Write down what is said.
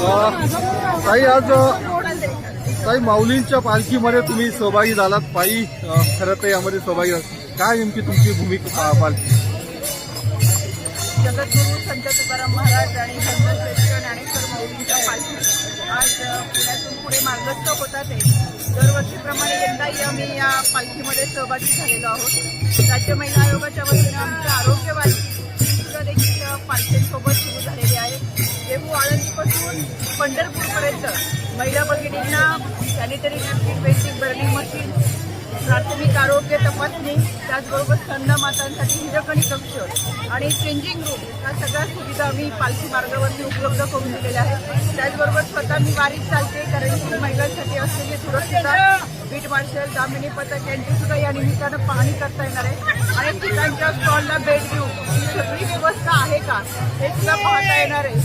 ताई आज ताई माऊलींच्या पालखीमध्ये तुम्ही सहभागी झालात. पायी खरं तर यामध्ये सहभागी झालात काय नेमकी तुमची भूमिका पालखी? जगद्गुरू संत तुकाराम महाराज आणि संत श्रेष्ठ ज्ञानेश्वर माऊलींच्या पालखी. आज पुण्यातून पुढे मार्गस्थ होतात आहे. दरवर्षीप्रमाणे यंदाही आम्ही या पालखीमध्ये सहभागी झालेलो आहोत. राज्य महिला आयोगाच्या वतीनं आमच्या पंढरपूरपर्यंत. महिला भगिनींना sanitary napkin basic burning machine प्राथमिक आरोग्य तपासणी त्याचबरोबर स्तंद मातांसाठी हिरकणी कक्ष आणि चेंजिंग रूम या सगळ्या सुविधा आम्ही पालखी मार्गावरती उपलब्ध करून दिलेल्या आहेत. त्याचबरोबर स्वतः मी वारीत चालते कारण की महिलांसाठी असलेली सुरक्षितता बीट मार्शल दामिनी पथक यांची सुद्धा या निमित्तानं पाहणी करता येणार आहे. आणि ठिकाणच्या स्टॉलला भेट देऊन ही सगळी व्यवस्था आहे का हे सुद्धा पाहता येणार आहे.